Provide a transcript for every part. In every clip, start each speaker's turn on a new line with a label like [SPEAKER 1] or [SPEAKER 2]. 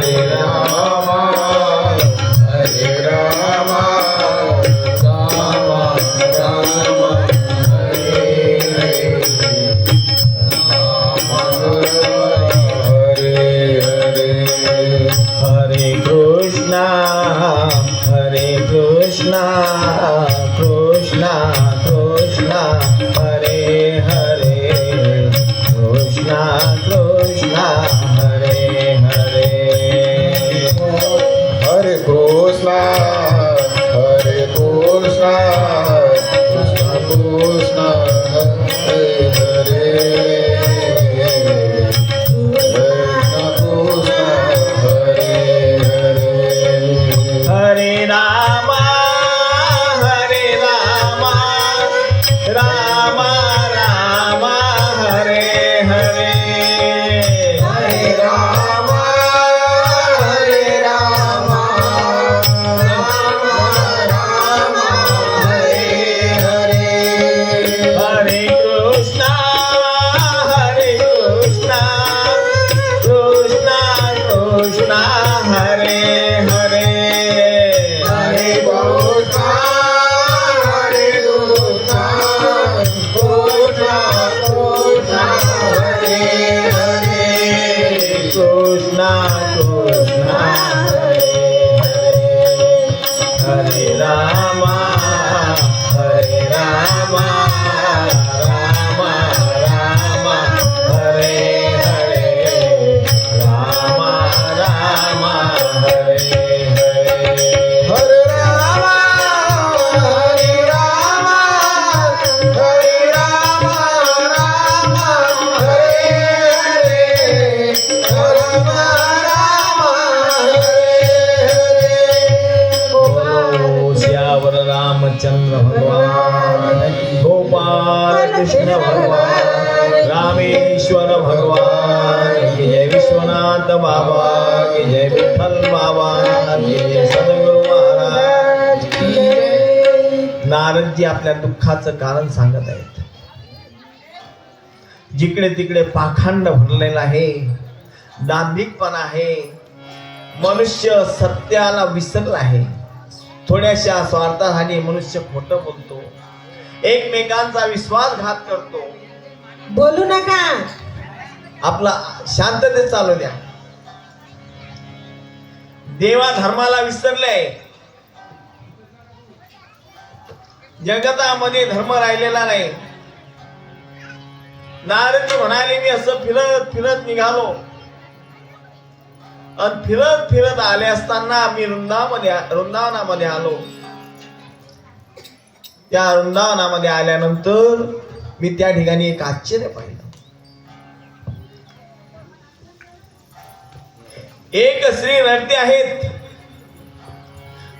[SPEAKER 1] हरे राम
[SPEAKER 2] आपल्या दुःखाचं कारण सांगत आहेत. जिकडे तिकडे पाखंड भरलेला आहे दांभिकपणा आहे मनुष्य सत्याला विसरला आहे. थोड्याशा स्वार्थासाठी मनुष्य खोटं बोलतो एकमेकांचा विश्वासघात करतो.
[SPEAKER 3] बोलू नका.
[SPEAKER 2] आपला शांततेत चालू द्या. देवा धर्माला विसरले. जगतामध्ये धर्म राहिलेला नाही. नारद म्हणाले मी असं फिरत फिरत निघालो. आणि फिरत फिरत आले असताना मी वृंदावमध्ये वृंदावनामध्ये आलो. त्या वृंदावनामध्ये आल्यानंतर मी त्या ठिकाणी एक आश्चर्य पाहिलं. एक स्त्री रडते आहेत.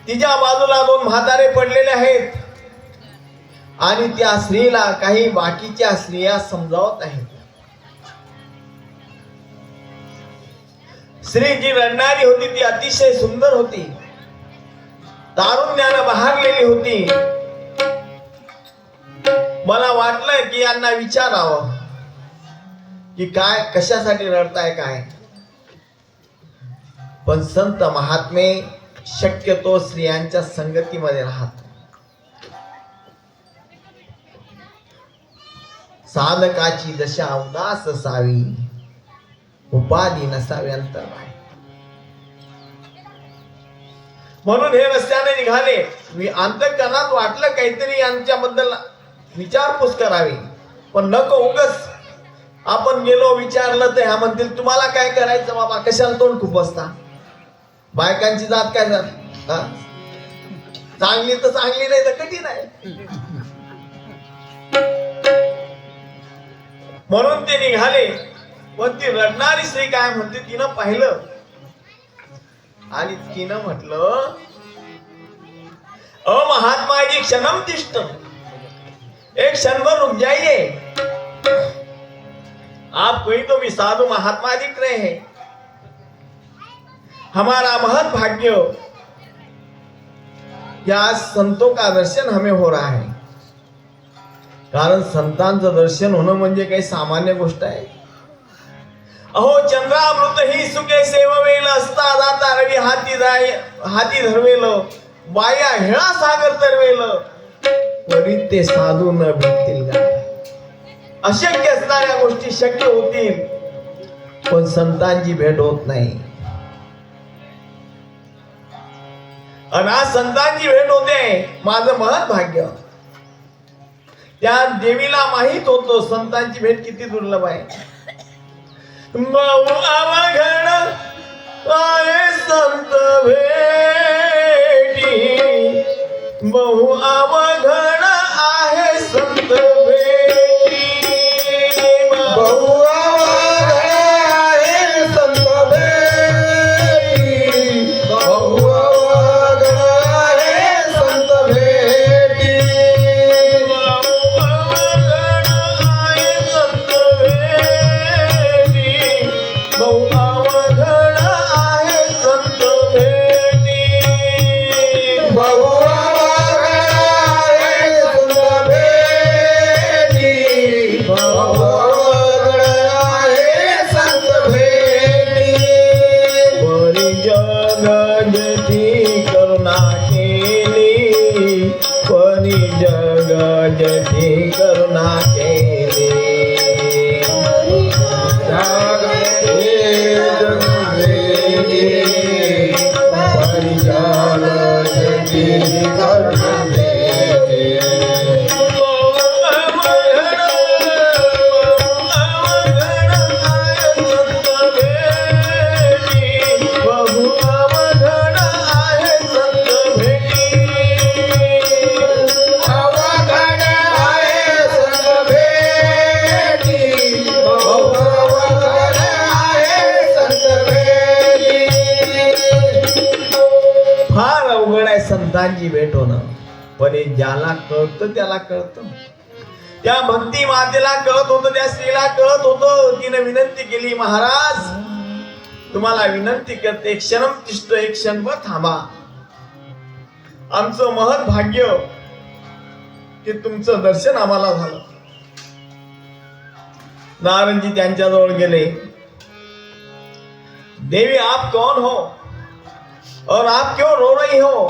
[SPEAKER 2] तिच्या बाजूला दोन म्हातारे पडलेले आहेत. आणि त्या स्त्रीला काही बाकीच्या स्त्रिया समजावत आहेत स्त्री जी रडणारी होती ती अतिशय सुंदर होती. तारुण्यानं बहारलेली होती. मला वाटलं की यांना विचारावं की काय कशासाठी रडताय काय? पण संत महात्मे शक्यतो स्त्रियांच्या संगतीमध्ये राहतो साधकाची दशा उदास असावी. उपाधी नसावी अंतर म्हणून हे रस्त्याने निघाले. मी अंतकरणात वाटलं काहीतरी यांच्याबद्दल विचारपूस करावी. पण नको उगच आपण गेलो विचारलं तर ह्या म्हणतील तुम्हाला काय करायचं बाबा? कशाला तोंड खूप असता बायकांची जात काय जात हा? चांगली तर चांगली नाही तर कठीण आहे. म्हणून ते निघाले. पण ती रडणारी स्त्री काय म्हणते? तिनं पाहिलं. आणि तिनं म्हटलं अ महात्मा जी क्षणम तिष्ठ एक क्षणभर रुक जाइए आप कोई तो भी साधु महात्मा दिख रहे हैं. हमारा महत भाग्य या संतों का दर्शन हमें हो रहा है. कारण संतांचं दर्शन होणं म्हणजे काही सामान्य गोष्ट आहे. अहो चंद्रामृत ही सुखे सेववेल असता जाता रवी हाती जाय हाती धरवेल बाया हेळा सागर तरवेल. तरी ते साधू न भेटतील का? अशक्य असणाऱ्या गोष्टी शक्य होतील पण संतांची भेट होत नाही. आणि आज संतांची भेट होते माझं महत भाग्य त्या देवीला माहीत होतं संतांची भेट किती दुर्लभ आहे. बहु आहे संत भेटी. बहु अवघड आहे संत भेटी. मातेला कळत होत त्या स्त्रीला कळत होत. तिने विनंती केली महाराज तुम्हाला विनंती करते क्षणम तिष्ट एक क्षणभर थांबा. आमचं महत भाग्य की तुमचं दर्शन आम्हाला झालं. नारंजी त्यांच्याजवळ गेले. देवी आप कौन हो? और आप क्यों रो रही हो?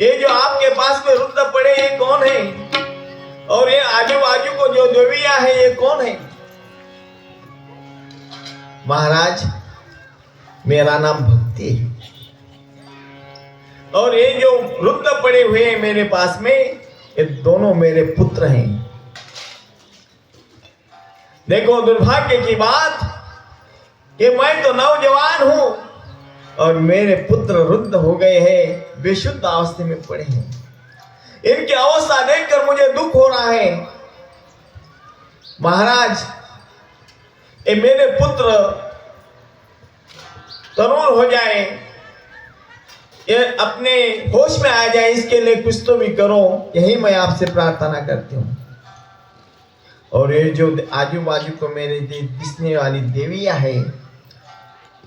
[SPEAKER 2] ये जो आपके पास में रुद्र पड़े ये कौन है? और ये आजू बाजू को जो देविया है, ये कौन है? महाराज, मेरा नाम भक्ति है। और ये जो रुद्र पड़े हुए हैं मेरे पास में, ये दोनों मेरे पुत्र हैं। देखो, दुर्भाग्य की बात, कि मैं तो नौजवान हूँ, और मेरे पुत्र रुद्ध हो गए हैं बेशुद्ध अवस्था में पड़े हैं। इनकी अवस्था देखकर मुझे दुख हो रहा है। महाराज, ये मेरे पुत्र तरुण हो जाए। ये अपने होश में आ जाए, इसके लिए कुछ तो भी करो। यही मैं आपसे प्रार्थना करती हूँ। और ये जो आजू बाजू को मेरे दिसने वाली देवियाँ है,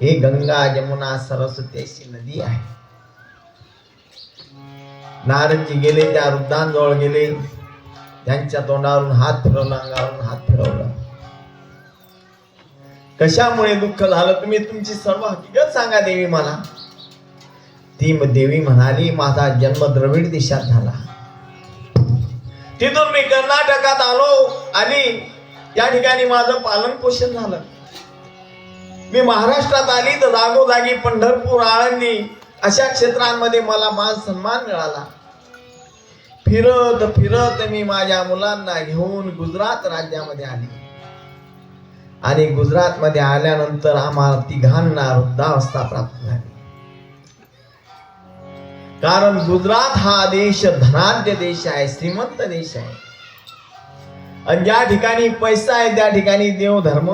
[SPEAKER 2] ये गंगा, यमुना, सरस्वती, ऐसी नदी आहे नारदजी गेले त्या वृद्धांजवळ गेले. त्यांच्या तोंडावरून हात फिरवला अंगावरून हात फिरवला. कशामुळे दुःख झालं? तुम्ही तुमची सर्व हकीकत सांगा देवी मला. ती देवी म्हणाली माझा जन्म द्रविड देशात झाला. तिथून मी कर्नाटकात आलो आणि त्या ठिकाणी माझं पालन पोषण झालं. मी महाराष्ट्रात आली तर जागोजागी पंढरपूर आळंदी अशा क्षेत्रांमध्ये मला मान सन्मान मिळाला. फिरत फिरत मी माझ्या मुलांना घेऊन गुजरात राज्यामध्ये आले. आणि गुजरात मध्ये आल्यानंतर आम्हाला तिघांना वृद्धावस्था प्राप्त झाली. कारण गुजरात हा देश धनाढ्य देश आहे श्रीमंत देश आहे. आणि ज्या ठिकाणी पैसा आहे त्या ठिकाणी देव धर्म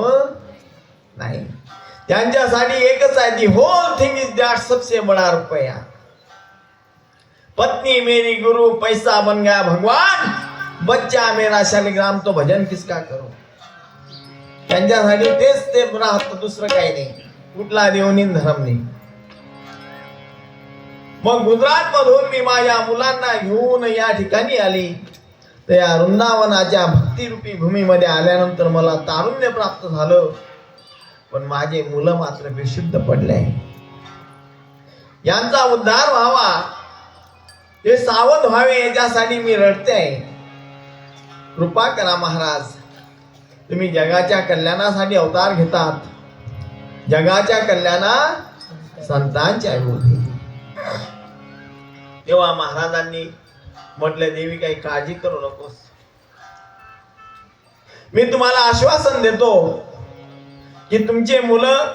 [SPEAKER 2] नाही. त्यांच्यासाठी एकच आहे ती होल थिंग इज दॅट सबसे बडा रुपया. पत्नी मेरी गुरु पैसा बन गया भगवान. बच्चा मेरा शालिग्राम तो भजन किसका करू? त्यांच्यासाठी तेच ते राहत दुसरं काही नाही. कुठला देवनी धर्म नाही मग गुजरात मधून मी माझ्या मुलांना घेऊन या ठिकाणी आली. तर या वृंदावनाच्या भक्तिरूपी भूमीमध्ये आल्यानंतर मला तारुण्य प्राप्त झालं. पण माझे मुलं मात्र बेशुद्ध पडले. यांचा उद्धार व्हावा. हे सावध व्हावे याच्यासाठी मी रडते. आहे कृपा करा महाराज. तुम्ही जगाच्या कल्याणासाठी अवतार घेतात. जगाच्या कल्याणा संतांच्या ऐवजी तेव्हा महाराजांनी म्हटलं देवी काही काळजी करू नकोस. मी तुम्हाला आश्वासन देतो. की तुमचे मुलं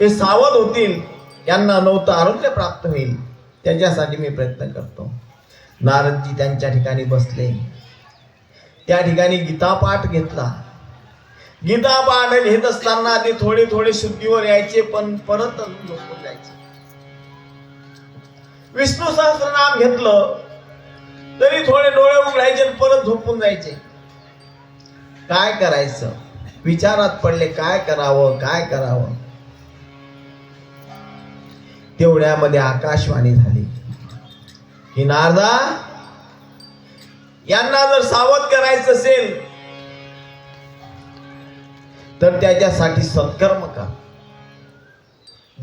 [SPEAKER 2] हे सावध होतील यांना नव्हतं आरोग्य प्राप्त होईल. त्याच्यासाठी मी प्रयत्न करतो. नारदजी त्यांच्या ठिकाणी बसले. त्या ठिकाणी गीतापाठ घेतला. गीतापाठ घेत असताना ते थोडे थोडे शुद्धीवर यायचे पण परत अजून झोपून जायचे. विष्णू सहस्रनाम घेतलं. तरी थोडे डोळे उघडायचे आणि परत झोपून जायचे. काय करायचं? विचारात पडले काय करावं काय करावं? तेवढ्यामध्ये आकाशवाणी झाली. की नारदा यांना जर सावध करायचं असेल तर त्याच्यासाठी सत्कर्म का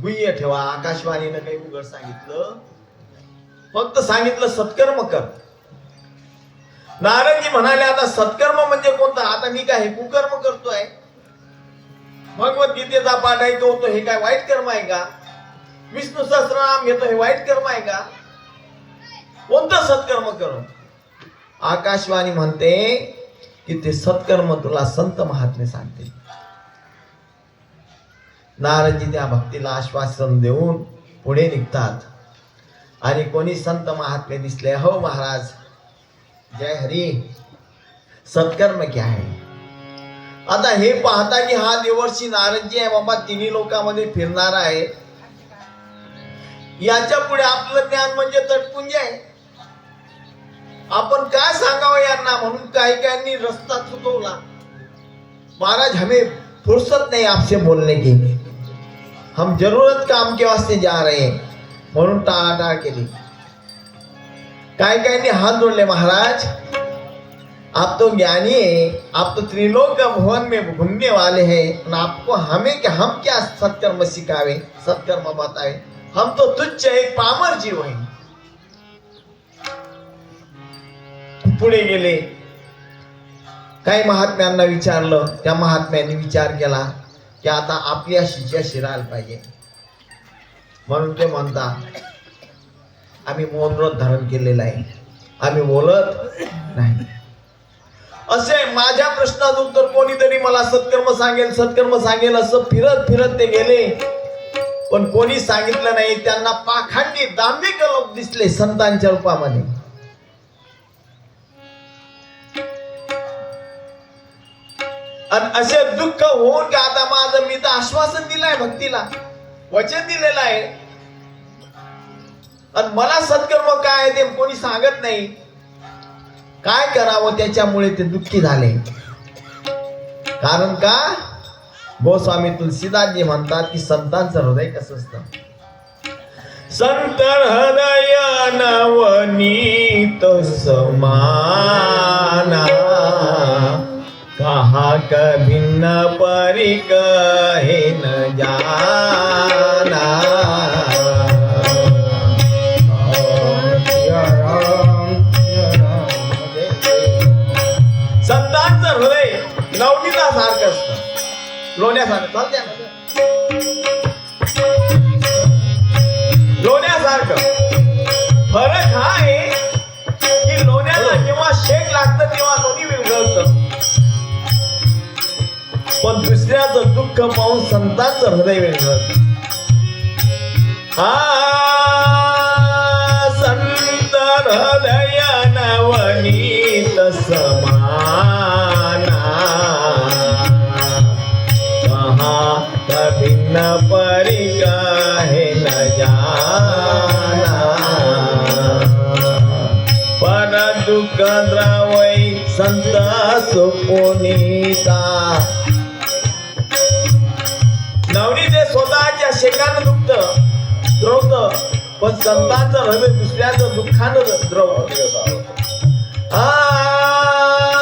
[SPEAKER 2] गुह्य ठेवा. आकाशवाणीनं काही उघड सांगितलं. फक्त सांगितलं सत्कर्म कर. नारदजी म्हणाले आता सत्कर्म म्हणजे कोणता? आता मी काय हे कुकर्म करतोय? भगवद्गीतेचा पाठ ऐकवतो हे काय वाईट कर्म आहे का? विष्णू सहस्रनाम घेतो हे वाईट कर्म आहे का? कोणतं सत्कर्म करू? आकाशवाणी म्हणते की ते सत्कर्म तुला संत महात्मे सांगते नारदजी त्या भक्तीला आश्वासन देऊन पुढे निघतात. आणि कोणी संत महात्मे दिसले हो महाराज जय हरी। सत्कर्म क्या है? आता हे पाहता की हा देवर्षी नारदजी आहे, बाबा तिन्ही लोकांमध्ये फिरणारा आहे. याच्या पुढे आपलं ज्ञान म्हणजे तटपुंज आहे. आपण काय सांगावं यांना म्हणून काही काहींनी रस्ता चुकवला. महाराज, हमें फुर्सत नहीं आपसे बोलने की. हम ज़रूरत काम के वास्ते जा रहे हैं. म्हणून टाळाटाळ केली. काय काहींनी हात जोडले महाराज. आप तो ज्ञानी है आप तो त्रिलोक भवन में घूमने वाले हैं और आपको हमें क्या हम क्या सत्कर्म सिखावे सत्कर्म बतावे हम तो तुच्छ एक पामर जीव है। पुढे गेले. काही महात्म्यांना विचारलं त्या महात्म्यांनी विचार केला की आता आपल्या शिष्या शिरायला पाहिजे. म्हणून ते म्हणता आम्ही मौन व्रत धारण केलेलं आहे. आम्ही बोलत नाही. असे माझ्या प्रश्नाचं उत्तर कोणीतरी मला सत्कर्म सांगेल सत्कर्म सांगेल असं फिरत फिरत ते गेले. पण कोणी सांगितलं नाही त्यांना पाखांडी दांभिक लोक दिसले संतांच्या रूपामध्ये. आणि असे दुःख होऊन का आता माझं मी तर आश्वासन दिलंय भक्तीला. वचन दिलेलं आहे. आणि मला सत्कर्म काय आहे ते कोणी सांगत नाही. काय करावं त्याच्यामुळे ते दुःखी झाले. कारण का? गोस्वामी तुलसीदासजी म्हणतात की संतांचं हृदय कसं असतं? संत हृदय नवनीत समाना कहा कभिन्न परी कहे न जाना. सारखं असतं. लोण्यासारखं. चालते ना? लोण्यासारखं. फरक हा आहे की लोण्याला जेव्हा शेक लागतं तेव्हा लोणी विरघळतं. पण दुसऱ्याचं दुःख पाहून संतांचं हृदय विरघळत. हा संत हृदय नवनीत समा नवनी ते न जाना दुःख संत सुपुनीता. स्वतःच्या शेकानं दुखत द्रवत पण संतांचं हृदय दुसऱ्याचं दुःखानं द्रवत आ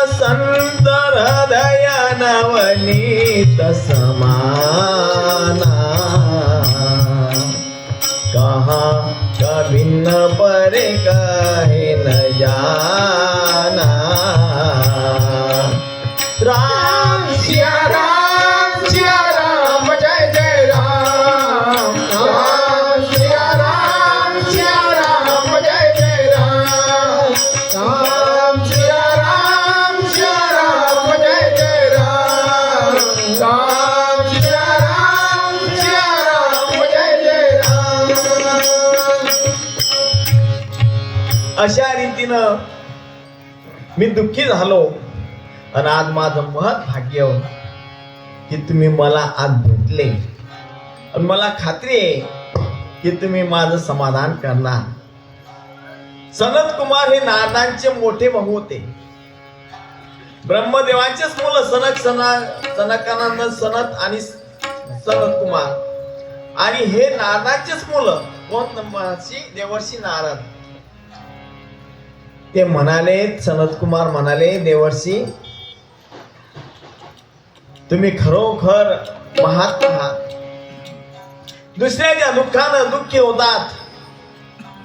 [SPEAKER 2] संत हृदय नवनीत समाना। कहा का भिन्न पर कहे न जाना। मी दुःखी झालो. आणि आज माझं महत् भाग्य की तुम्ही मला आज भेटले. आणि मला खात्री आहे की तुम्ही माझं समाधान करणार. सनत कुमार हे नारदांचे मोठे भाऊ होते. ब्रह्मदेवांचेच मुलं सनक सना सनकानंद सनत आणि सनत कुमार. आणि हे नारदांचेच मुलं. कोण? देवर्षी नारद. ते म्हणाले सनत कुमार म्हणाले देवर्षी तुम्ही खरोखर महात्मा आहात. दुसऱ्याच्या दुःखानं दुःखी होतात.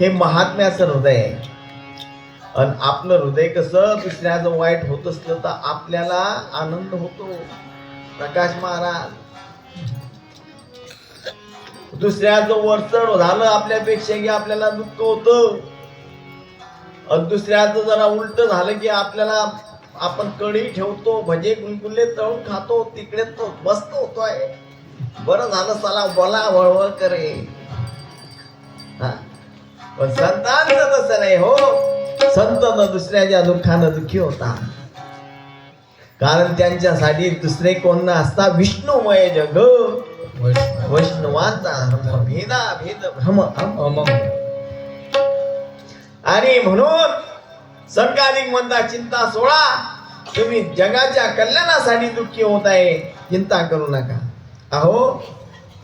[SPEAKER 2] हे महात्म्याचं हृदय आहे. आणि आपलं हृदय कसं दुसऱ्याचं वाईट होत असलं तर आपल्याला आनंद होतो. प्रकाश महाराज दुसऱ्याचं वरचढ झालं आपल्यापेक्षा की आपल्याला दुःख होतं. आणि दुसऱ्याचं जरा उलट झालं की आपल्याला आपण कढी ठेवतो भजे गुलगुल्ले तळून खातो तिकडे तो मस्त होतोय. बरं झालं चला बोला वळवळ करे. हा. पण संतांचं तसं नाही हो. संत न दुसऱ्याच्या दुःखानं दुःखी होता. कारण त्यांच्यासाठी दुसरे कोण न असता विष्णुमय जग. वैष्णवांचा धर्म भेदा भेद भ्रम. आणि म्हणून संकाधिक म्हणता चिंता सोळा तुम्ही जगाच्या कल्याणासाठी दुःखी होत आहे. चिंता करू नका. अहो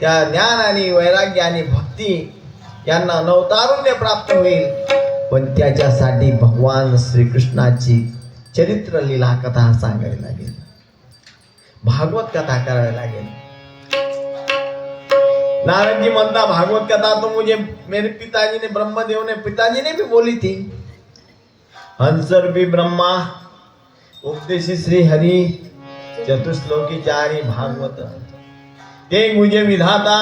[SPEAKER 2] त्या ज्ञान आणि वैराग्य आणि भक्ती यांना नवतारुण्य प्राप्त होईल. पण त्याच्यासाठी भगवान श्रीकृष्णाची चरित्र लीला कथा सांगावी लागेल. भागवत कथा करावी लागेल. नारद जी म्हणता भागवत कथा तो मुझे मेरे पिताजी ने ब्रह्मदेव ने पिताजी ने भी बोली थी। हंसर भी ब्रह्मा उपदेशी श्री हरि चतुश्लोकी चारी भागवत। ते मुझे विधाता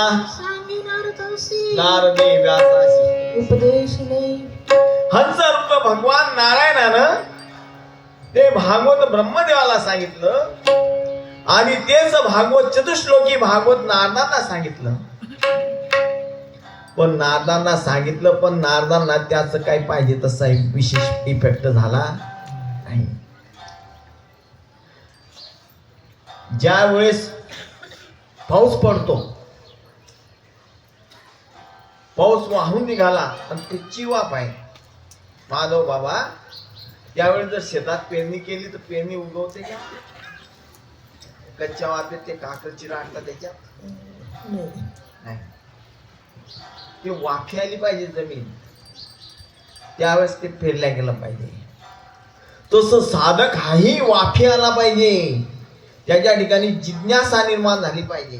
[SPEAKER 2] नारदे व्यासाशी।
[SPEAKER 3] उपदेश
[SPEAKER 2] हंस रूप भगवान नारायणानं ते भागवत ब्रह्मदेवाला सांगितलं आणि तेच भागवत चतुश्लोकी भागवत नारदांना सांगितलं. पण नारदांना सांगितलं पण नारदांना त्याचं काय पाहिजे तसा एक विशेष इफेक्ट झाला नाही. ज्या वेळेस पाऊस पडतो पाऊस वाहून निघाला आणि ते चिवाप आहे माधव बाबा त्यावेळी जर शेतात पेरणी केली तर पेरणी उगवते का? कच्च्या वाफेत ते काकर चिराटतात त्याच्यात? ते वाफी आली पाहिजे जमीन. त्यावेळेस ते पेरल्या गेलं पाहिजे. तसं साधक हाही वाफी आला पाहिजे. त्याच्या ठिकाणी जिज्ञासा निर्माण झाली पाहिजे.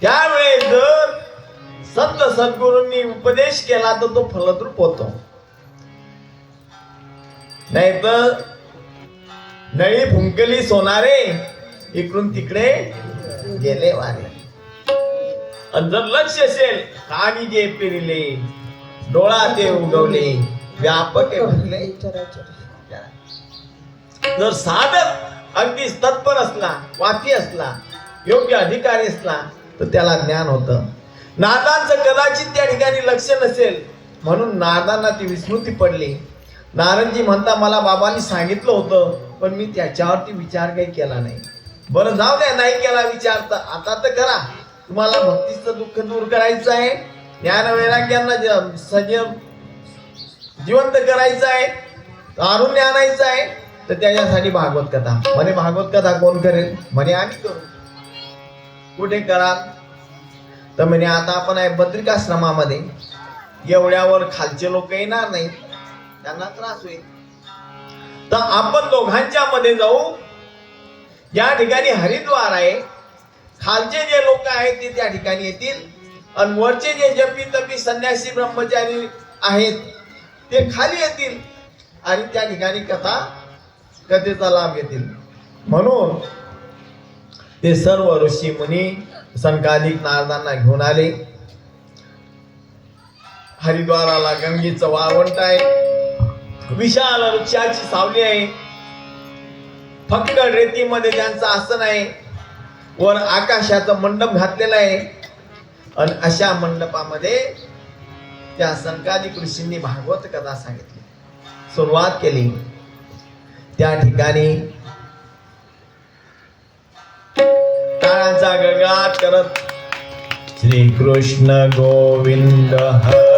[SPEAKER 2] त्यावेळेस जर संत सद्गुरूंनी उपदेश केला तर तो फलद्रूप होतो. नाही तर नळी फुंकली सोनारे इकडून तिकडे गेले वारे. आणि जर लक्ष असेल कानी जे पेरिले डोळा ते उगवले व्यापक जर साधक अगदी तत्पर असला वाची असला योग्य अधिकारी असला तर त्याला ज्ञान होतं. नारदांचं कदाचित त्या ठिकाणी लक्ष नसेल म्हणून नारदांना ती विस्मृती पडली. नारदजी म्हणता मला बाबांनी सांगितलं होतं पण मी त्याच्यावरती विचार काही केला नाही. बरं जाऊ द्या नाही केला विचार तर आता तर करा. तुम्हाला भक्तीचं दुःख दूर करायचं आहे. ज्ञान वैराग्यांना ज- जिवंत करायचं आहे तारुण्य आणायचं आहे तर त्याच्यासाठी भागवत कथा. म्हणे भागवत कथा कोण करेल? म्हणे आम्ही करू. कुठे करा? तर म्हणे आता आपण आहे बद्रिकाश्रमामध्ये. एवढ्यावर खालचे लोक येणार नाही त्यांना त्रास होईल. तर आपण दोघांच्या मध्ये जाऊ. या ठिकाणी हरिद्वार आहे. खालचे जे लोक आहेत ते त्या ठिकाणी येतील. आणि वरचे जे जपी तपी संन्यासी ब्रह्मचारी आहेत ते खाली येतील. आणि त्या ठिकाणी कथा कथेचा लाभ घेतील. म्हणून ते सर्व ऋषी मुनी संकालिक नारदांना घेऊन आले. हरिद्वाराला गंगेचं वाळवंट आहे. विशाल वृक्षाची सावली आहे. फक्त रेतीमध्ये त्यांचं आसन आहे वर आकाशाचं मंडप घातलेलं आहे. आणि अशा मंडपामध्ये त्या संकादी ऋषींनी भागवत कथा सांगितली. सुरुवात केली. त्या ठिकाणी टाळाचा गगात करत
[SPEAKER 1] श्री कृष्ण गोविंद हर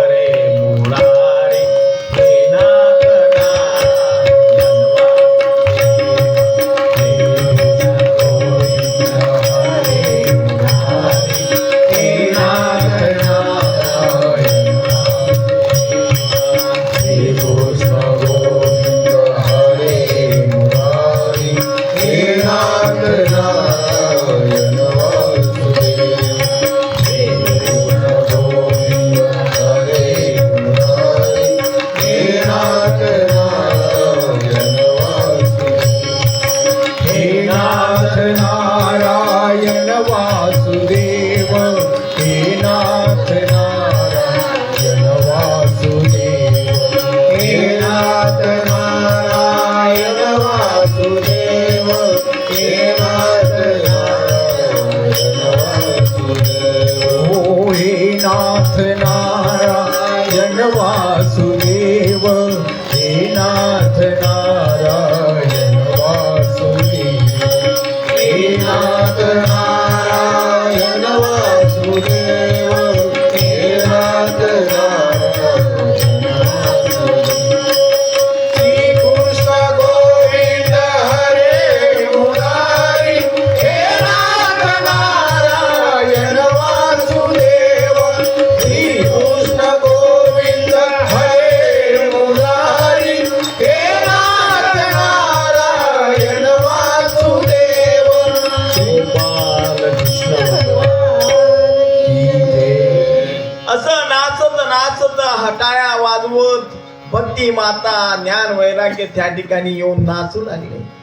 [SPEAKER 2] आता ज्ञान वैराग्य त्या ठिकाणी येऊन नाचू लागले.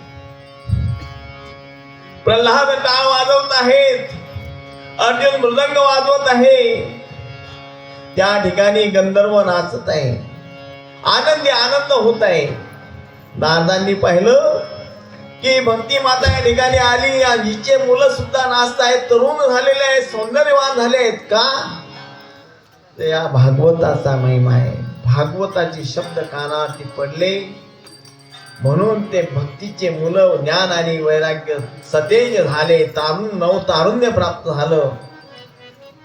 [SPEAKER 2] प्रल्हाद टाळ वाजवत आहेत. अर्जुन मृदंग वाजवत आहे. त्या ठिकाणी गंधर्व नाचत आहे. आनंदी आनंद होत आहे. नारदांनी पाहिलं की भक्ती माता या ठिकाणी आली. आणि हिचे मुलं सुद्धा नाचत आहेत तरुण झालेले आहेत. सौंदर्यवान झाले आहेत. का? या भागवताचा महिमा आहे. भागवताचे शब्द कानावरती पडले. म्हणून ते भक्तीचे मुलं ज्ञान आणि वैराग्य सतेज झाले. तारुण नव तारुण्य प्राप्त झालं.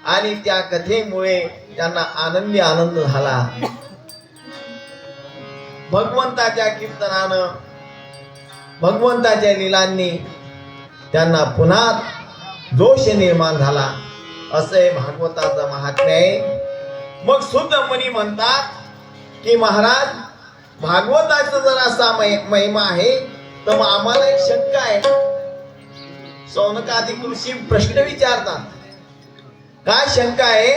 [SPEAKER 2] आणि त्या कथेमुळे त्यांना आनंदी आनंद झाला. भगवंताच्या कीर्तनानं भगवंताच्या लिलांनी त्यांना पुन्हा दोष निर्माण झाला. असे भागवताचं महात्म्य आहे. मग सुद्धा मुनी म्हणतात की महाराज भागवताचा जर असा महिमा आहे तर मग आम्हाला एक शंका आहे. सौनकाधिक ऋषी प्रश्न विचारतात. काय शंका आहे?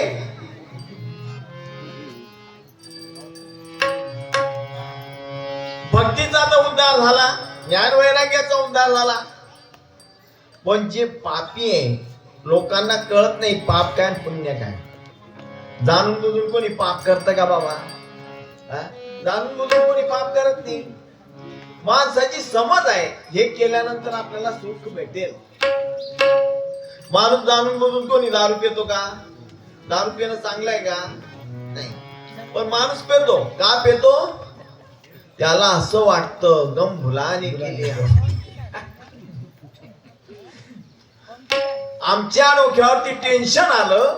[SPEAKER 2] भक्तीचा तर उद्धार झाला ज्ञान वैराग्याचा उद्धार झाला. पण जे पापी आहे लोकांना कळत नाही पाप काय पुण्य काय. जाणून बुजून कोणी पाप करत का बाबा? जाणून बुजून कोणी पाप करत नाही. माणसाची समज आहे. हे केल्यानंतर आपल्याला सुख भेटेल. माणूस जाणून बुजून कोणी दारू पितो का? दारू पिणं चांगलं आहे का? नाही. पण माणूस पेतो. का पेतो? त्याला असं वाटतं गम भुलाने केली. आमच्या डोक्यावरती टेन्शन आलं.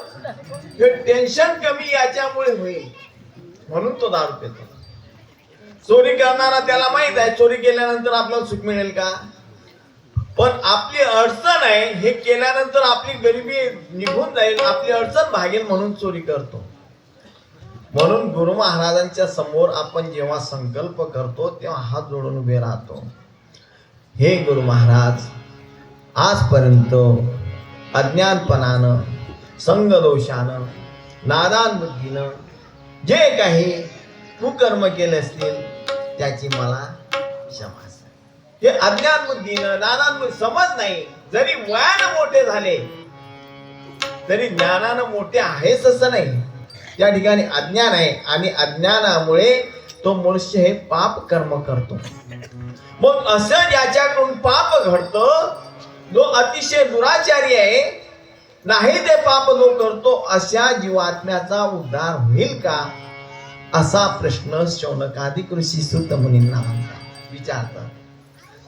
[SPEAKER 2] हे टेन्शन कमी याच्यामुळे होईल. म्हणून तो दारू पितो. चोरी करणारा त्याला माहीत आहे चोरी केल्यानंतर आपल्याला सुख मिळेल का? पण आपली अडचण आहे हे केल्यानंतर आपली गरिबी निघून जाईल आपली अडचण भागेल म्हणून चोरी करतो. म्हणून गुरु महाराजांच्या समोर आपण जेव्हा संकल्प करतो तेव्हा हात जोडून उभे राहतो. हे गुरु महाराज आजपर्यंत अज्ञानपणानं संगदोषानं नादान बुद्धीनं जे काही कुकर्म केले असतील त्याची मला क्षमा हे अज्ञान बुद्धीनं नादान समज नाही. जरी वयानं मोठे झाले तरी ज्ञानानं मोठे आहेच असं नाही. त्या ठिकाणी अज्ञान आहे आणि अज्ञानामुळे तो मनुष्य हे पाप कर्म करतो. मग असं ज्याच्याकडून पाप घडतं जो अतिशय दुराचारी आहे. नाही ते पाप जो करतो अशा जीवात्म्याचा उद्धार होईल का? असा प्रश्न शौनकाधिक ऋषी सूत मुनींना म्हणतात विचारतात.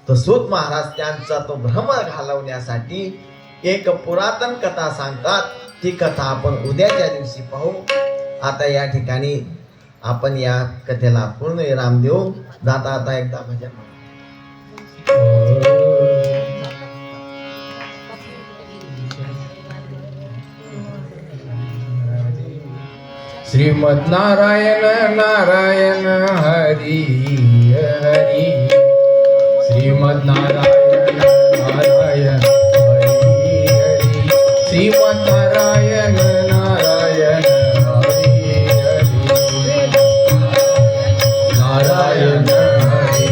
[SPEAKER 2] तर सूत महाराज त्यांचा तो भ्रम घालवण्यासाठी एक पुरातन कथा सांगतात. ती कथा आपण उद्याच्या दिवशी पाहू. आता या ठिकाणी आपण या कथेला पूर्ण विराम देऊ. जाता आता एकदा भजन શ્રીમદ
[SPEAKER 1] નારાયણ નારાયણ હરિ હરિ શ્રીમદ નારાયણ નારાયણ હરિ હરિ શ્રીમદ